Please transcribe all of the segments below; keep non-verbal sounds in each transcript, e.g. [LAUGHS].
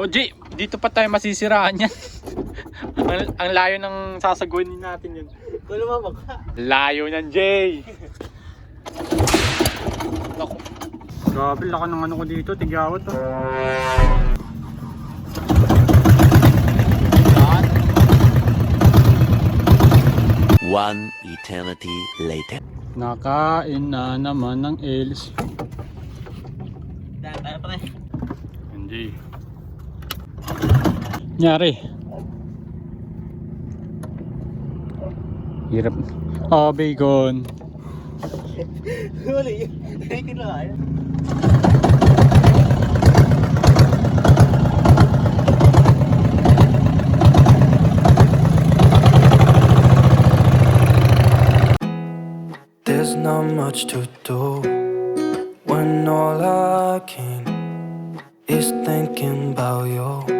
O Jay, dito pa tayo masisiraan yan. [LAUGHS] ang, ang layo ng sasaguhin natin yun. Wala mo baka. Layo niyan, Jay! Naku. Grabe, laka ng ano ko dito, tigawat to. One eternity later. Nakain na naman ng Elis. Dahil tayo pa rin. Hindi. Nyari. Hirap. Oh, bacon. Wala yun. Ay. There's not much to do when all I can is thinking about you.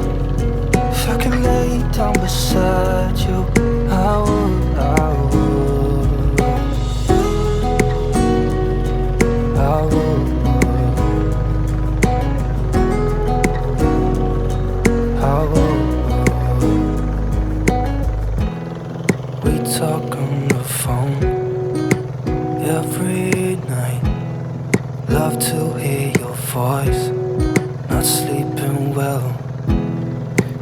Down beside you, I would, I would. I would. I would. We talk on the phone every night. Love to hear your voice. Not sleeping well.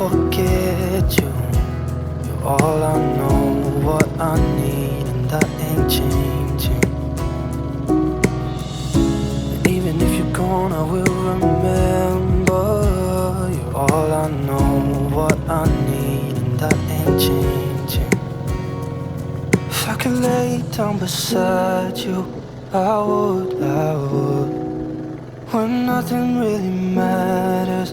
forget you. You're all I know, what I need, and that ain't changing. And even if you're gone, I will remember. You're all I know, what I need, and that ain't changing. If I could lay down beside you, I would, I would. When nothing really matters,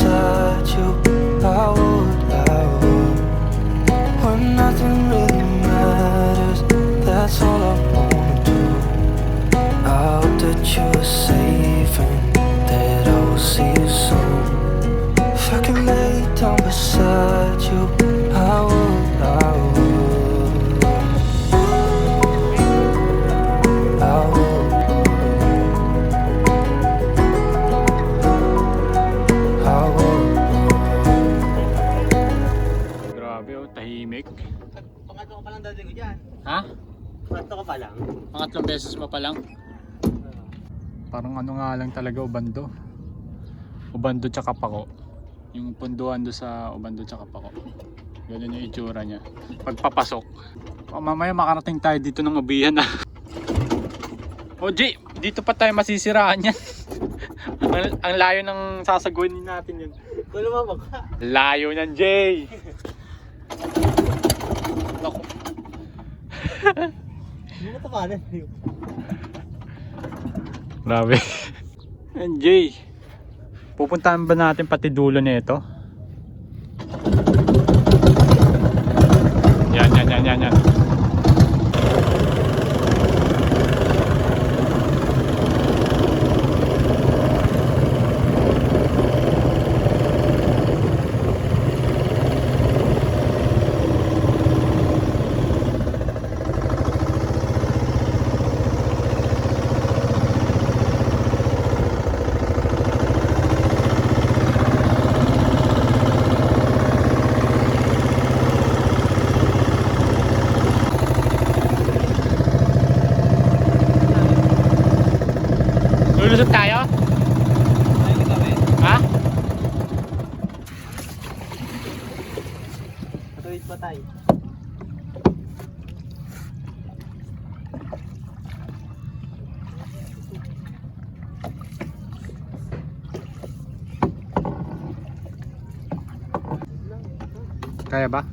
beside you, I would, I would. I would. I would. Grabe oh, tahimik. Pangatlo ka pa lang dating ko dyan. Ha? Pangatlo ka pa lang. Pangatlong beses mo pa lang? Parang ano nga lang talaga, ubando. Ubando tsaka pako. Yung punduan do sa ubando tsaka pako. Ganun yung itsura niya. Pagpapasok. O, mamaya makarating tayo dito ng ubihan na. o Jay, dito pa tayo masisiraan yan. [LAUGHS] ang, ang layo ng sasaguhin natin yun. Layo niyan, Jay! Naku. Hindi mo tapanan. Grabe. [LAUGHS] And Jay, pupuntahan ba natin pati dulo nito? Yan, yan, yan, yan, yan. Lulusot tayo? Ha? Tuwid pa tayo. Kaya ba?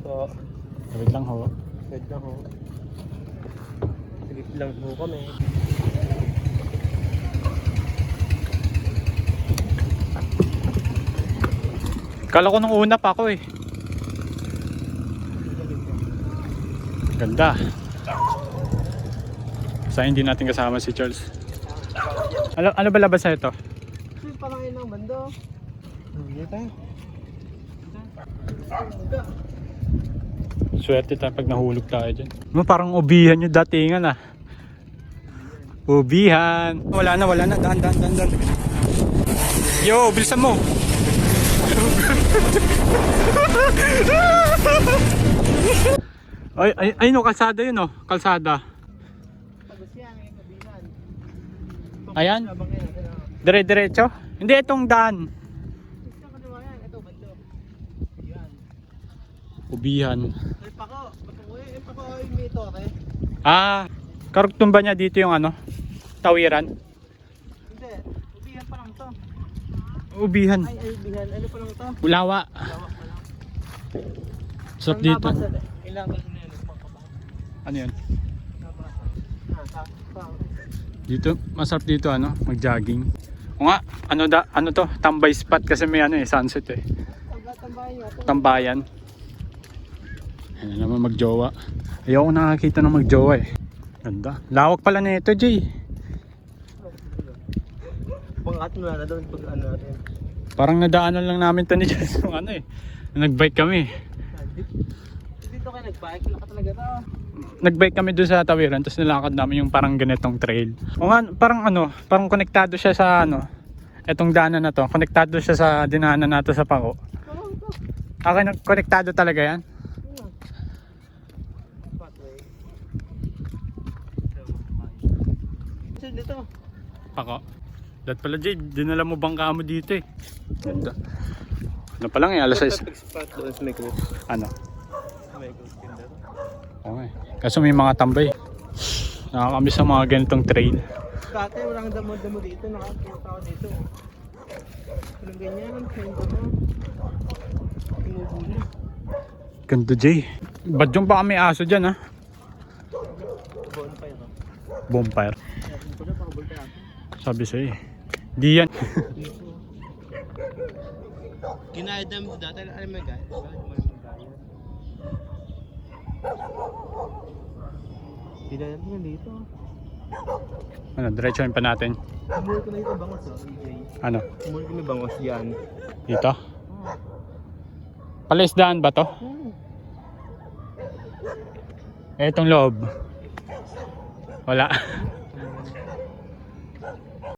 Po. Wait lang ho. Tuwid lang ho. Silip lang ho kami. Kala ko nung una pa ako eh. Ganda. Sa hindi natin kasama si Charles. Ano, ano ba labas na ito? Tuwid pa lang yun ng bando. Hindi tayo. Swerte tayo pag nahulog tayo dyan. Ano, parang ubihan yung datingan ah. Ubihan. Wala na, wala na. Daan, daan, daan, daan. Yo, bilisan mo. ay, ay, ay no, kalsada yun oh. Kalsada. Ayan. Dire-diretso. Hindi, itong daan. Ito kaliwa yan, ito bando. Yan. Ubihan. Ay pako, pako eh, pako yung may tore. Ah, karugtong ba niya dito yung ano? Tawiran? Hindi, ubihan pa lang to. Ubihan. Ay, ay, ubihan. Ano pa lang to? Ulawa. Lawak pa lang. Sarap dito. nabasa, Ilang kasi na yun. Ano yun? Ah. Dito, masarap dito ano, mag-jogging. O nga, ano da, ano to, tambay spot kasi may ano eh, sunset eh. Tambayan. Tambayan. Ayan naman magjowa. Ayoko nakakita ng magjowa eh. Ganda. Lawak pala na ito, Jay. Pangat mo na doon pag ano natin. Parang nadaanan lang namin to ni Jess [LAUGHS] nung ano eh. Nagbike kami. Ah, Dito kayo nagbike, laka talaga to. Nagbike kami doon sa tawiran, tapos nilakad namin yung parang ganitong trail. O nga, parang ano, parang konektado siya sa ano, etong daanan na to. Konektado siya sa dinaanan nato sa Pako. To. Okay, konektado talaga yan. Ano? Pathway. So, dito. Pako. Dahil pala Jay, dinala mo bangka mo dito eh. Ganda. Ano pa lang eh, alas 6. Traffic spot doon sa may cliff. Ano? Ganda. Okay. Kaso may mga tambay. Nakakamiss sa mga ganitong trail. Dati walang damo-damo dito, nakapunta ako dito. Walang ganyan, may damo. Tumubo na. Ganda Jay. Badyong pa kami aso dyan ha. Bonfire. oh. Na. Sabi sa'yo eh. Di yan. Kinayad namin dati, alam mo gaya. Kinayad mo dito. Ano, diretsoin pa natin. Umuli ko na dito bangos oh, EJ. Ano, Umuli ko na bangos yan. dito? Palaisdaan ba to? Hmm. Eh, itong loob. Wala. [LAUGHS]